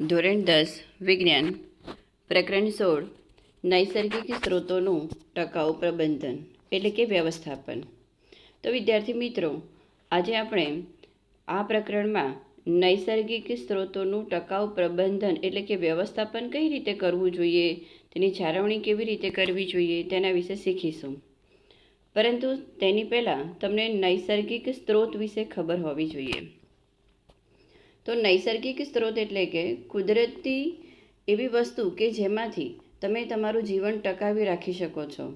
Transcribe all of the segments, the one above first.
ધોરણ દસ, વિજ્ઞાન, પ્રકરણ સોળ, નૈસર્ગિક સ્ત્રોતોનું ટકાઉ પ્રબંધન, એટલે કે વ્યવસ્થાપન. તો વિદ્યાર્થી મિત્રો, આજે આપણે આ પ્રકરણમાં નૈસર્ગિક સ્ત્રોતોનું ટકાઉ પ્રબંધન, એટલે કે વ્યવસ્થાપન કઈ રીતે કરવું જોઈએ, તેની જાળવણી કેવી રીતે કરવી જોઈએ, તેના વિશે શીખીશું. પરંતુ તેની પહેલાં તમને નૈસર્ગિક સ્ત્રોત વિશે ખબર હોવી જોઈએ. તો નૈસર્ગિક સ્ત્રોત એટલે કે કુદરતી એવી વસ્તુ કે જેમાંથી તમે તમારું જીવન ટકાવી રાખી શકો છો,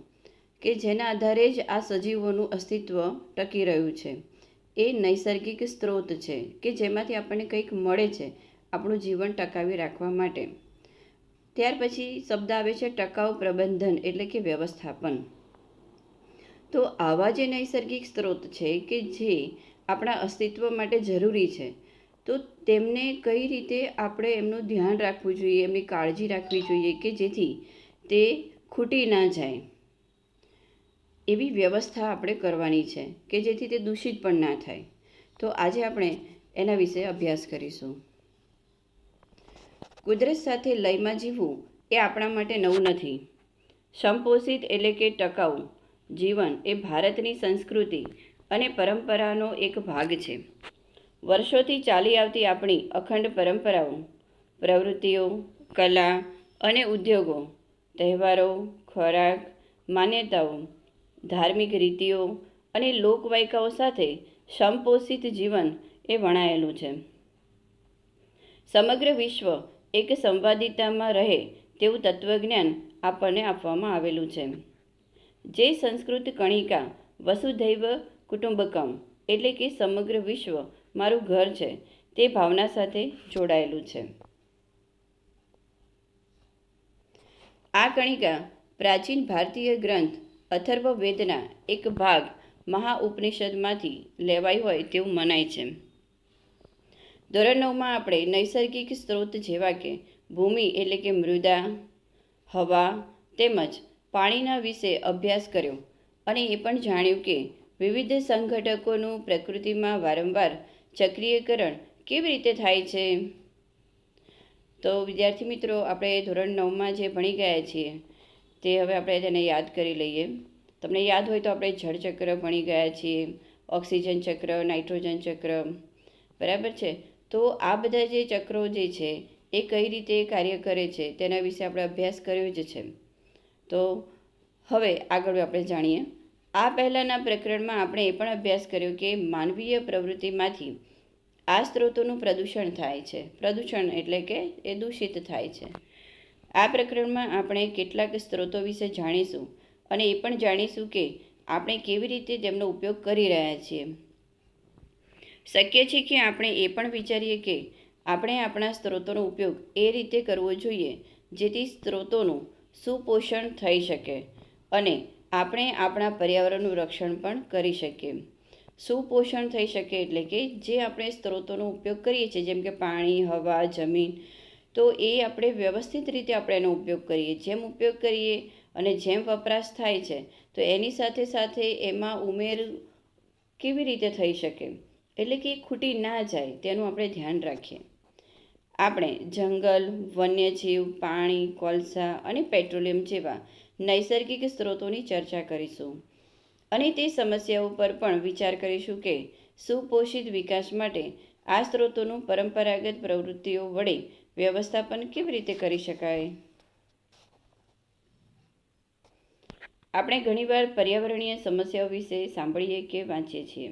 કે જેના આધારે જ આ સજીવોનું અસ્તિત્વ ટકી રહ્યું છે. એ નૈસર્ગિક સ્ત્રોત છે કે જેમાંથી આપણને કંઈક મળે છે આપણું જીવન ટકાવી રાખવા માટે. ત્યાર પછી શબ્દ આવે છે ટકાઉ પ્રબંધન એટલે કે વ્યવસ્થાપન. તો આવા જે નૈસર્ગિક સ્ત્રોત છે કે જે આપણા અસ્તિત્વ માટે જરૂરી છે તો તેમને કઈ રીતે આપણે એમનું ધ્યાન રાખવું જોઈએ, એમની કાળજી રાખવી જોઈએ કે જેથી તે ખૂટી ના જાય? એવી વ્યવસ્થા આપણે કરવાની છે કે જેથી તે દૂષિત પણ ના થાય. તો આજે આપણે એના વિશે અભ્યાસ કરીશું. કુદરત સાથે લયમાં જીવવું એ આપણા માટે નવું નથી. સંપોષિત એટલે કે ટકાઉ જીવન એ ભારતની સંસ્કૃતિ અને પરંપરાનો એક ભાગ છે. વર્ષોથી ચાલી આવતી આપણી અખંડ પરંપરાઓ, પ્રવૃત્તિઓ, કલા અને ઉદ્યોગો, તહેવારો, ખોરાક, માન્યતાઓ, ધાર્મિક રીતિઓ અને લોકવાયકાઓ સાથે સંપોષિત જીવન એ વણાયેલું છે. સમગ્ર વિશ્વ એક સંવાદિતામાં રહે તેવું તત્વજ્ઞાન આપણને આપવામાં આવેલું છે. જે સંસ્કૃત કણિકા વસુધૈવ કુટુંબકમ એટલે કે સમગ્ર વિશ્વ મારું ઘર છે. તે ભાવના સાથે જોડાયેલું છે. આ કણિકા પ્રાચીન ભારતીય ગ્રંથ અથર્વ વેદના એક ભાગ મહાઉપનિષદમાંથી લેવાઈ હોય તેવું મનાય છે. ધોરણ નવમાં આપણે નૈસર્ગિક સ્ત્રોત જેવા કે ભૂમિ એટલે કે મૃદા, હવા તેમજ પાણીના વિશે અભ્યાસ કર્યો અને એ પણ જાણ્યું કે વિવિધ સંઘટકોનું પ્રકૃતિમાં વારંવાર ચક્રીયકરણ કેવી રીતે થાય છે? તો વિદ્યાર્થી મિત્રો, આપણે ધોરણ નવમાં જે ભણી ગયા છીએ, તે હવે આપણે તેને યાદ કરી લઈએ. તમને યાદ હોય તો આપણે જળચક્ર ભણી ગયા છીએ, ઓક્સિજન ચક્ર, નાઇટ્રોજન ચક્ર, બરાબર છે? તો આ બધા જે ચક્રો જે છે, એ કઈ રીતે કાર્ય કરે છે, તેના વિશે આપણે અભ્યાસ કર્યો જ છે. તો હવે આગળ આપણે જાણીએ. આ પહેલાંના પ્રકરણમાં આપણે એ પણ અભ્યાસ કર્યો કે માનવીય પ્રવૃત્તિમાંથી આ સ્ત્રોતોનું પ્રદૂષણ થાય છે. પ્રદૂષણ એટલે કે એ દૂષિત થાય છે. આ પ્રકરણમાં આપણે કેટલાક સ્ત્રોતો વિશે જાણીશું અને એ પણ જાણીશું કે આપણે કેવી રીતે તેમનો ઉપયોગ કરી રહ્યા છીએ. શક્ય છે કે આપણે એ પણ વિચારીએ કે આપણે આપણા સ્ત્રોતોનો ઉપયોગ એ રીતે કરવો જોઈએ જેથી સ્ત્રોતોનું સુપોષણ થઈ શકે અને આપણે આપણા પર્યાવરણનું રક્ષણ પણ કરી શકીએ. સુપોષણ થઈ શકે એટલે કે જે આપણે સ્ત્રોતોનો ઉપયોગ કરીએ છીએ, જેમ કે પાણી, હવા, જમીન, તો એ આપણે વ્યવસ્થિત રીતે આપણે એનો ઉપયોગ કરીએ. જેમ ઉપયોગ કરીએ અને જેમ વપરાશ થાય છે, તો એની સાથે સાથે એમાં ઉમેર કેવી રીતે થઈ શકે? એટલે કે ખૂટી ના જાય, તેનું આપણે ધ્યાન રાખીએ. આપણે જંગલ, વન્યજીવ, પાણી, કોલસા અને પેટ્રોલિયમ જેવા નૈસર્ગિક સ્ત્રોતોની ચર્ચા કરીશું. અને તે સમસ્યાઓ પર પણ વિચાર કરીશું કે સુપોષિત વિકાસ માટે આ સ્ત્રોતોનું પરંપરાગત પ્રવૃત્તિઓ વડે વ્યવસ્થાપન કેવી રીતે કરી શકાય? આપણે ઘણીવાર પર્યાવરણીય સમસ્યાઓ વિશે સાંભળીએ કે વાંચીએ છીએ.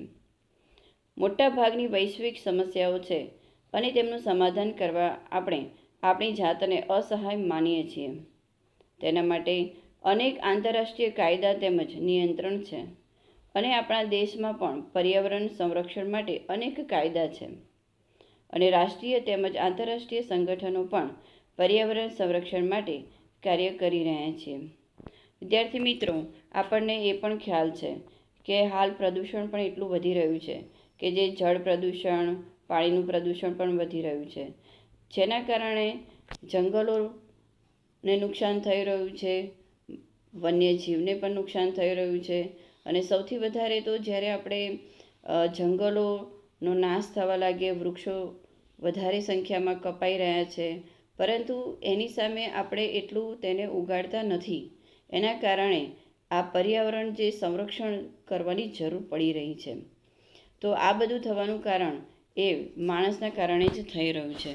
મોટાભાગની વૈશ્વિક સમસ્યાઓ છે અને તેમનું સમાધાન કરવા આપણે આપણી જાતને અસહાય માનીએ છીએ. તેના માટે અનેક આંતરરાષ્ટ્રીય કાયદા તેમજ નિયંત્રણ છે અને આપણા દેશમાં પણ પર્યાવરણ સંરક્ષણ માટે અનેક કાયદા છે. અને રાષ્ટ્રીય તેમજ આંતરરાષ્ટ્રીય સંગઠનો પણ પર્યાવરણ સંરક્ષણ માટે કાર્ય કરી રહ્યા છે. વિદ્યાર્થી મિત્રો, આપણને એ પણ ખ્યાલ છે કે હાલ પ્રદૂષણ પણ એટલું વધી રહ્યું છે કે જે જળ પ્રદૂષણ, પાણીનું પ્રદૂષણ પણ વધી રહ્યું છે. જેના કારણે જંગલોને નુકસાન થઈ રહ્યું છે વન્યજીવને પણ નુકસાન થઈ રહ્યું છે. અને સૌથી વધારે તો જ્યારે આપણે જંગલોનો નાશ થવા લાગે, વૃક્ષો વધારે સંખ્યામાં કપાઈ રહ્યા છે. પરંતુ એની સામે આપણે એટલું તેને ઉગાડતા નથી. એના કારણે આ પર્યાવરણ જે સંરક્ષણ કરવાની જરૂર પડી રહી છે. તો આ બધું થવાનું કારણ એ માણસના કારણે જ થઈ રહ્યું છે.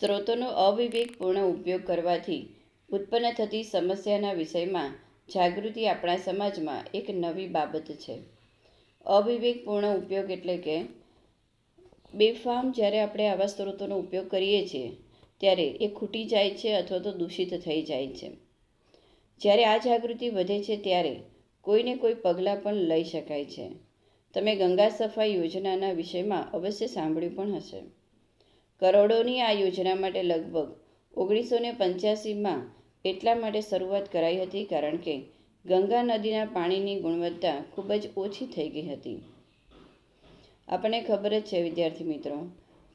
સ્ત્રોતોનો અવિવેકપૂર્ણ ઉપયોગ કરવાથી ઉત્પન્ન થતી સમસ્યાના વિષયમાં જાગૃતિ આપણા સમાજમાં એક નવી બાબત છે. અવિવેકપૂર્ણ ઉપયોગ એટલે કે બેફામ જ્યારે આપણે આવા સ્ત્રોતોનો ઉપયોગ કરીએ છીએ, ત્યારે એ ખૂટી જાય છે અથવા તો દૂષિત થઈ જાય છે. જ્યારે આ જાગૃતિ વધે છે ત્યારે કોઈને કોઈ પગલાં પણ લઈ શકાય છે. તમે ગંગા સફાઈ યોજનાના વિષયમાં અવશ્ય સાંભળ્યું પણ હશે. કરોડોની આ યોજના માટે લગભગ ઓગણીસો ને પંચ્યાસીમાં એટલા માટે શરૂઆત કરાઈ હતી કારણ કે ગંગા નદીના પાણીની ગુણવત્તા ખૂબ જ ઓછી થઈ ગઈ હતી. આપણને ખબર જ છે, વિદ્યાર્થી મિત્રો,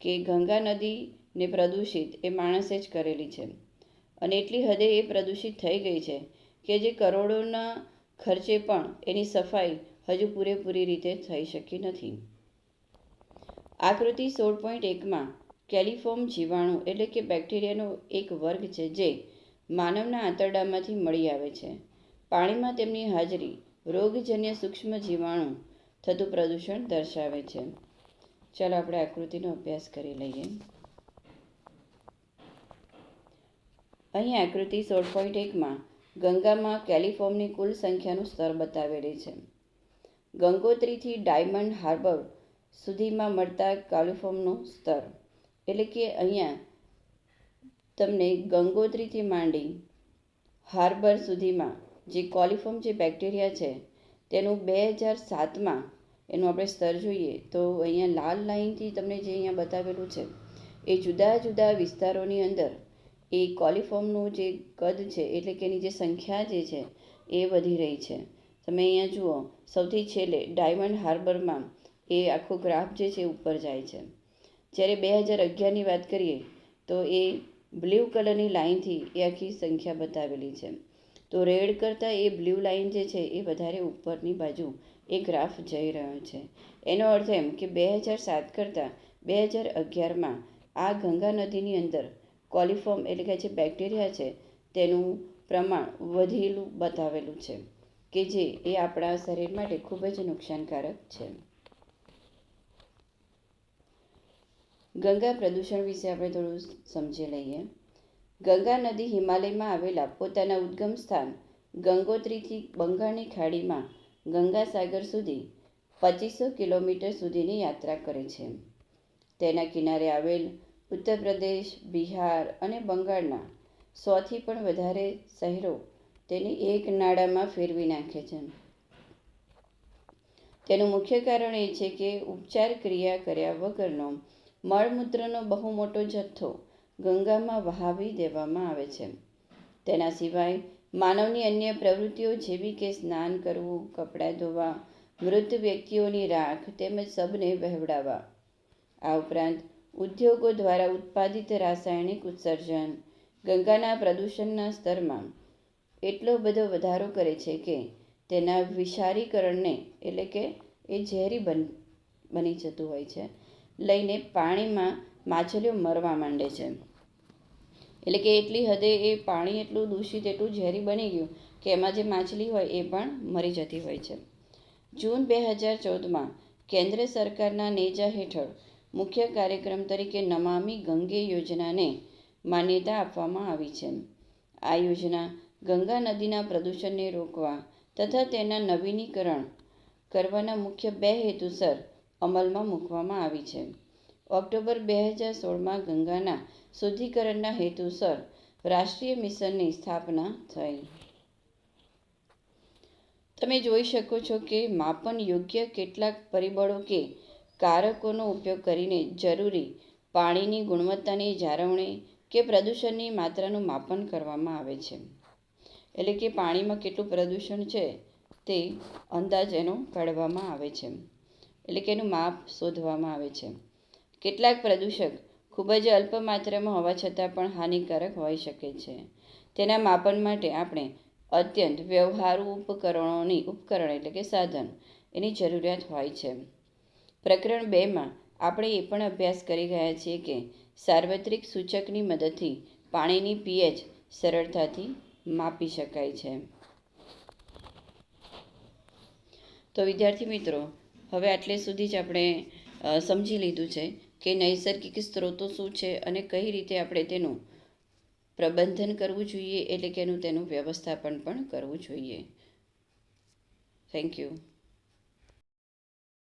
કે ગંગા નદીને પ્રદૂષિત એ માણસે જ કરેલી છે અને એટલી હદે એ પ્રદૂષિત થઈ ગઈ છે કે જે કરોડોના ખર્ચે પણ એની સફાઈ હજુ પૂરેપૂરી રીતે થઈ શકી નથી. આકૃતિ સોળ પોઈન્ટ એકમાં કેલિફોર્મ જીવાણુ એટલે કે બેક્ટેરિયાનો એક વર્ગ છે જે માનવના આંતરડામાંથી મળી આવે છે. પાણીમાં તેમની હાજરી રોગજન્ય સૂક્ષ્મ જીવાણુ થતું પ્રદૂષણ દર્શાવે છે. ચાલો આપણે આકૃતિનો અભ્યાસ કરી લઈએ. અહીં આકૃતિ સોળ પોઈન્ટ એકમાં ગંગામાં કેલિફોર્મની કુલ સંખ્યાનું સ્તર બતાવેલી છે. ગંગોત્રીથી ડાયમંડ હાર્બર સુધીમાં મળતા કેલિફોર્મનું સ્તર એટલે કે અહીંયા તમને ગંગોત્રીથી માંડી હાર્બર સુધીમાં જે કોલિફોર્મ જે બેક્ટેરિયા છે, તેનું બે હજાર સાતમાં એનું આપણે સ્તર જોઈએ તો અહીંયા લાલ લાઇનથી તમને જે અહીંયા બતાવેલું છે, એ જુદા જુદા વિસ્તારોની અંદર એ કોલિફોર્મનું જે કદ છે, એટલે કે એની જે સંખ્યા જે છે, એ વધી રહી છે. તમે અહીંયા જુઓ, સૌથી છેલ્લે ડાયમંડ હાર્બરમાં એ આખો ગ્રાફ જે છે ઉપર જાય છે. જ્યારે બે હજાર અગિયારની વાત કરીએ, તો એ બ્લુ કલરની લાઇનથી એ આખી સંખ્યા બતાવેલી છે. તો રેડ કરતાં એ બ્લુ લાઇન જે છે, એ વધારે ઉપરની બાજુ એ ગ્રાફ જઈ રહ્યો છે. એનો અર્થ એમ કે બે હજાર સાત કરતાં બે હજાર અગિયારમાં આ ગંગા નદીની અંદર કોલિફોર્મ એટલે કે જે બેક્ટેરિયા છે, તેનું પ્રમાણ વધેલું બતાવેલું છે કે જે એ આપણા શરીર માટે ખૂબ જ નુકસાનકારક છે. ગંગા પ્રદૂષણ વિશે આપણે થોડું સમજી લઈએ. ગંગા નદી હિમાલયમાં આવેલા પોતાના ઉદ્ગમ સ્થાન ગંગોત્રીથી બંગાળની ખાડીમાં ગંગાસાગર સુધી પચીસો કિલોમીટર સુધીની યાત્રા કરે છે. તેના કિનારે આવેલ ઉત્તર પ્રદેશ બિહાર અને બંગાળના સોથી પણ વધારે શહેરો તેને એક નાળામાં ફેરવી નાખે છે. તેનું મુખ્ય કારણ એ છે કે ઉપચાર ક્રિયા કર્યા વગરનો મળમૂત્રનો બહુ મોટો જથ્થો ગંગામાં વહાવી દેવામાં આવે છે. તેના સિવાય માનવની અન્ય પ્રવૃત્તિઓ જેવી કે સ્નાન કરવું, કપડાં ધોવા, મૃત વ્યક્તિઓની રાખ તેમજ સબને વહેવડાવવા. આ ઉપરાંત ઉદ્યોગો દ્વારા ઉત્પાદિત રાસાયણિક ઉત્સર્જન ગંગાના પ્રદૂષણના સ્તરમાં એટલો બધો વધારો કરે છે કે તેના વિષારીકરણને એટલે કે એ ઝેરી બન, બની જતું હોય છે. લઈને પાણીમાં માછલીઓ મરવા માંડે છે. એટલે કે એટલી હદે એ પાણી એટલું દૂષિત, એટલું ઝેરી બની ગયું કે એમાં જે માછલી હોય એ પણ મરી જતી હોય છે. જૂન બે હજાર ચૌદમાં કેન્દ્ર સરકારના નેજા હેઠળ મુખ્ય કાર્યક્રમ તરીકે નમામી ગંગે યોજનાને માન્યતા આપવામાં આવી છે. આ યોજના ગંગા નદીના પ્રદૂષણને રોકવા તથા તેના નવીનીકરણ કરવાના મુખ્ય બે હેતુસર અમલમાં મૂકવામાં આવી છે. ઓક્ટોબર બે હજાર સોળમાં ગંગાના શુદ્ધિકરણના હેતુસર રાષ્ટ્રીય મિશનની સ્થાપના થઈ. તમે જોઈ શકો છો કે માપન યોગ્ય કેટલાક પરિબળો કે કારકોનો ઉપયોગ કરીને જરૂરી પાણીની ગુણવત્તાની જાળવણી કે પ્રદૂષણની માત્રાનું માપન કરવામાં આવે છે. એટલે કે પાણીમાં કેટલું પ્રદૂષણ છે તે અંદાજ એનો કાઢવામાં આવે છે. એટલે કે એનું માપ શોધવામાં આવે છે. કેટલાક પ્રદૂષક ખૂબ જ અલ્પ માત્રામાં હોવા છતાં પણ હાનિકારક હોઈ શકે છે. તેના માપન માટે આપણે અત્યંત વ્યવહારુ ઉપકરણોની ઉપકરણ એટલે કે સાધન એની જરૂરિયાત હોય છે. પ્રકરણ બેમાં આપણે એ પણ અભ્યાસ કરી ગયા છીએ કે સાર્વત્રિક સૂચકની મદદથી પાણીની પીએચ સરળતાથી માપી શકાય છે. તો વિદ્યાર્થી મિત્રો હવે આટલે સુધી જ આપણે સમજી લીધું છે કે નૈસર્ગિક સ્ત્રોતો શું છે અને કઈ રીતે આપણે તેનું પ્રબંધન કરવું જોઈએ એટલે કે એનું તેનું વ્યવસ્થાપન પણ કરવું જોઈએ. Thank you